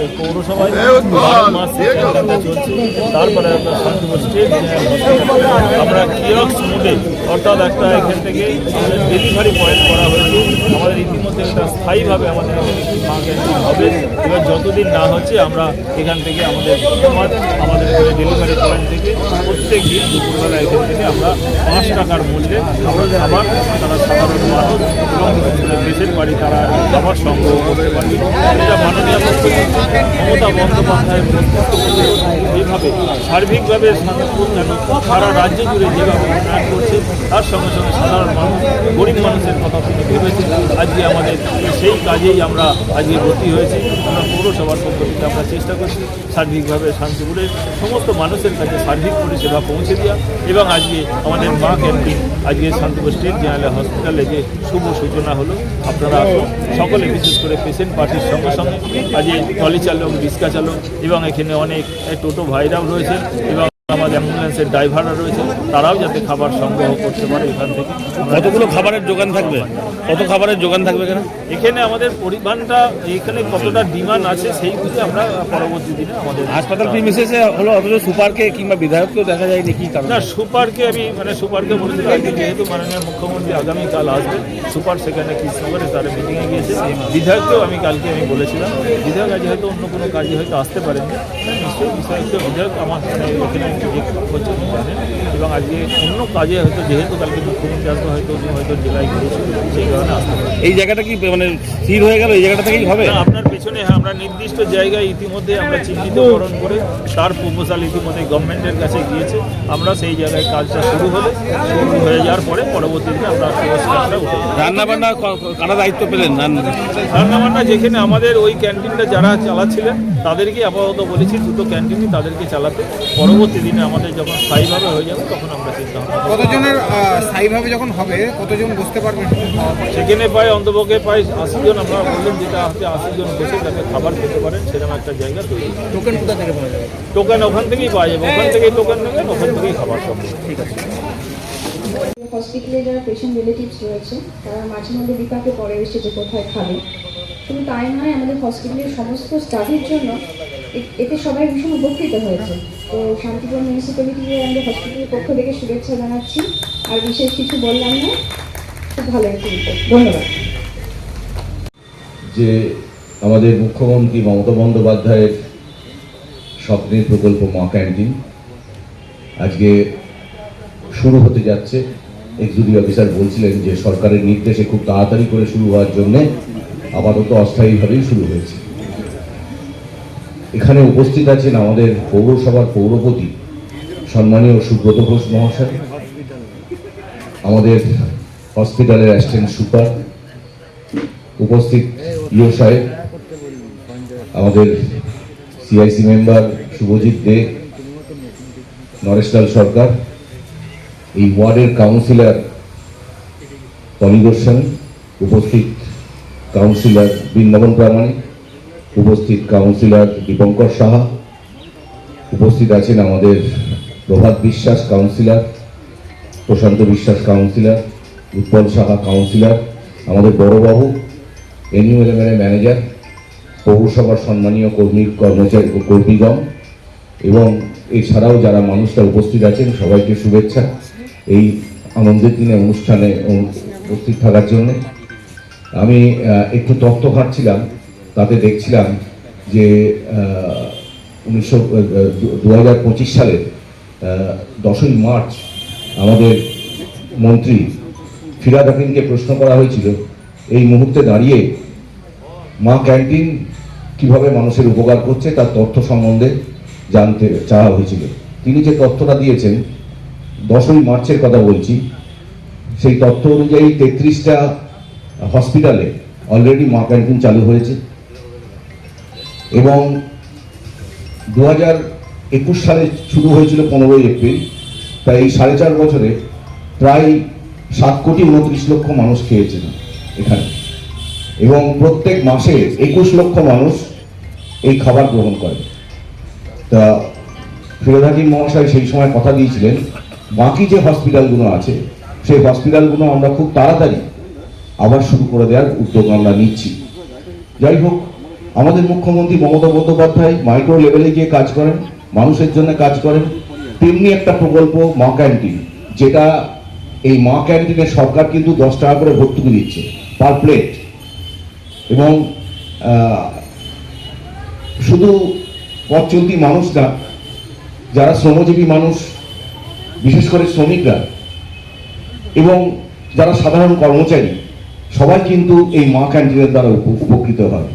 আমাদের পৌরসভায় চলছে। তারপরে শান্তিপুর স্টেট আমরা কিয়ক্স মোডে অর্থাৎ একটা এখান থেকে ডেলিভারি পয়েন্ট করা হয়েছে। আমাদের ইতিমধ্যে স্থায়ীভাবে আমাদের হবে। এবার যতদিন না হচ্ছে আমরা এখান থেকে আমাদের আমাদের ডেলিভারি পয়েন্ট থেকে প্রত্যেক দিন দুপুরবেলা এখান থেকে আমরা পাঁচ টাকার মূল্যে আমরা খাবার তারা সাধারণ মানুষ এবং দেশের বাড়ি তারা খাবার সংগ্রহ করতে পারবে। এটা মাননীয় বন্দ্যোপাধ্যায় এইভাবে সার্বিকভাবে সারা রাজ্য জুড়ে যেভাবে উন্নয়ন করছে তার সঙ্গে সঙ্গে সাধারণ মানুষ গরিব মানুষের কথা তিনি আজকে আমাদের সেই কাজেই আমরা আজকে ভর্তি হয়েছি আমরা পৌরসভার পক্ষ থেকে আমরা চেষ্টা করছি সার্বিকভাবে শান্তিপুরের সমস্ত মানুষের কাছে সার্বিক পরিষেবা পৌঁছে দেওয়া এবং আজকে আমাদের মা ক্যান্টিন, আজকে শান্তিপুর স্টেট জেনারেল হসপিটালে যে শুভ সূচনা হলো, আপনারা আসুন। সকলে বিশেষ করে পেশেন্ট পার্টির সঙ্গে সঙ্গে। আজকে টলি চালক রিক্সা চালক এবং এখানে অনেক টোটো ভাইরাও রয়েছে এবং আমাদের অ্যাম্বুলেন্সের ড্রাইভাররা রয়েছে তারাও যাতে খাবার সংগ্রহ করতে পারে এখান থেকে। কতগুলো খাবারের যোগান থাকবে? কত খাবারের যোগান থাকবে এখানে? এখানে আমাদের পরিমাণটা এখানে কতটা ডিমান্ড আছে সেই বুঝে আমরা পরবর্তী দিনে আমাদের হাসপাতাল প্রিমিসেসে হলো অথচ সুপারকে কিংবা বিধায়ককেও দেখা যায়নি কি কারণ? না সুপারকে আমি মানে সুপারকে বলেছিলাম যে যেহেতু মাননীয় মুখ্যমন্ত্রী আগামীকাল আসবেন সুপার সেখানে কি কৃষ্ণগড়ে তার মিটিংয়ে গিয়েছে। বিধায়ককেও আমি কালকে আমি বলেছিলাম বিধায়ক আজ হয়তো অন্য কোনো কাজে হয়তো আসতে পারেননি নিশ্চয়ই বিষয়কে বিধায়ক আমার মানে এখানে করছে জানেন এবং আজকে অন্য কাজে হয়তো যেহেতু কালকে মুখ্যমন্ত্রী আসবে হয়তো হয়তো জেলায় ঘুরেছে সেই কারণে আসতে এই জায়গাটা কি মানে স্থির হয়ে গেল? এই জায়গাটা থেকেই হবে? আপনার পেছনে হ্যাঁ আমরা নির্দিষ্ট জায়গায় ইতিমধ্যে আমরা চিহ্নিতকরণ করে তার প্রপোজাল ইতিমধ্যে গভর্নমেন্টের কাছে গিয়েছে। আমরা সেই জায়গায় কাজটা শুরু হলে। শুরু হয়ে যাওয়ার পরে পরবর্তীতে আমরা পুরস্কারটা উঠে রান্না বান্না কারা দায়িত্ব পেলেন? রান্না রান্নাবান্না যেখানে আমাদের ওই ক্যান্টিনটা যারা চালাচ্ছিলেন তাদেরকে আপাতত বলেছি দুটো ক্যান্টিনই তাদেরকে চালাতে। পরবর্তী দিনে আমাদের যখন স্থায়ীভাবে হয়ে যাবে তখন আমরা চিন্তা কতজনের স্থায়ীভাবে যখন হবে কতজন বসতে পারবেন? সেখানে প্রায় অন্তপক্ষে প্রায় আশি জন আমরা বললাম যেটা হাতে আশি জন বসে যাতে খাবার খেতে পারেন সেরকম একটা জায়গা তৈরি টোকেন কোথা থেকে পাওয়া যাবে? টোকেন ওখান থেকেই পাওয়া যাবে ওখান থেকেই টোকেন নেবেন ওখান থেকেই খাবার পাবেন ঠিক আছে। হসপিটালে যারা পেশেন্ট রিলেটিভস রয়েছে তারা মাঝে মধ্যে বিপাকে পড়ে এসে যে কোথায় খাবে। শুধু তাই নয় আমাদের হসপিটালের সমস্ত স্টাফের জন্য এতে সবাই ভীষণ উপকৃত হয়েছে। তো শান্তিপুর মিউনিসিপ্যালিটিকে আমাদের হসপিটালের পক্ষ থেকে শুভেচ্ছা জানাচ্ছি। আর বিশেষ কিছু বললাম না খুব ভালো একটি ধন্যবাদ। যে আমাদের মুখ্যমন্ত্রী মমতা বন্দ্যোপাধ্যায়ের স্বপ্নের প্রকল্প মা ক্যান্টিন। আজকে শুরু হতে যাচ্ছে। এক্সিকিউটিভ অফিসার বলছিলেন যে সরকারের নির্দেশে খুব তাড়াতাড়ি করে শুরু হওয়ার জন্য আপাতত অস্থায়ীভাবেই শুরু হয়েছে। এখানে উপস্থিত আছেন আমাদের পৌরসভার পৌরপতি সম্মানীয় সুব্রত ঘোষ মহাশয়, আমাদের হসপিটালের অ্যাসিস্ট্যান্ট সুপার, উপস্থিত ইও সাহেব আমাদের সিআইসি মেম্বার শুভজিৎ দে নরেশলাল সরকার, এই ওয়ার্ডের কাউন্সিলর পলি উপস্থিত কাউন্সিলর বৃন্দাবন প্রামাণিক, উপস্থিত কাউন্সিলর দীপঙ্কর সাহা, উপস্থিত আছেন আমাদের প্রভাত বিশ্বাস কাউন্সিলর প্রশান্ত বিশ্বাস কাউন্সিলর উৎপল সাহা কাউন্সিলর আমাদের বড়বাবু এনইউএলএমের ম্যানেজার পৌরসভার সম্মানীয় কর্মী কর্মচারী কর্মীগণ এবং এছাড়াও যারা মানুষরা উপস্থিত আছেন, সবাইকে শুভেচ্ছা। এই আনন্দের দিনে, অনুষ্ঠানে উপস্থিত থাকার জন্য। আমি একটু তথ্য ঘাটছিলাম তাতে দেখছিলাম যে উনিশশো দু হাজার পঁচিশ সালের দশই মার্চ আমাদের মন্ত্রী ফিরাদ হাকিমকে প্রশ্ন করা হয়েছিল, এই মুহূর্তে দাঁড়িয়ে মা ক্যান্টিন কীভাবে মানুষের উপকার করছে তার তথ্য সম্বন্ধে জানতে চাওয়া হয়েছিল। তিনি যে তথ্যটা দিয়েছেন, দশই মার্চের কথা বলছি, সেই তথ্য অনুযায়ী তেত্রিশটা হসপিটালে অলরেডি মা ক্যান্টিন চালু হয়েছে। এবং দু হাজার একুশ সালে শুরু হয়েছিল পনেরোই এপ্রিল, তাই এই সাড়ে চার বছরে প্রায় সাত কোটি উনত্রিশ লক্ষ মানুষ খেয়েছেন এখানে। এবং প্রত্যেক মাসে একুশ লক্ষ মানুষ এই খাবার গ্রহণ করে। তা ফিরোজ হাকিম মহাশয় সেই সময় কথা দিয়েছিলেন, বাকি যে হসপিটালগুলো আছে, সেই হসপিটালগুলো আমরা খুব তাড়াতাড়ি আবার শুরু করে দেওয়ার উদ্যোগ আমরা নিচ্ছি। যাই হোক, আমাদের মুখ্যমন্ত্রী মমতা বন্দ্যোপাধ্যায় মাইক্রো লেভেলে গিয়ে কাজ করেন, মানুষের জন্য কাজ করেন, তেমনি একটা প্রকল্প মা ক্যান্টিন যেটা এই মা ক্যান্টিনে সরকার কিন্তু দশ টাকা করে ভর্তুকি দিচ্ছে পার প্লেট এবং শুধু পথ চলতি মানুষ না, যারা শ্রমজীবী মানুষ, বিশেষ করে শ্রমিকরা, এবং যারা সাধারণ কর্মচারী, সবাই কিন্তু এই মা ক্যান্টিনের দ্বারা উপকৃত হয়।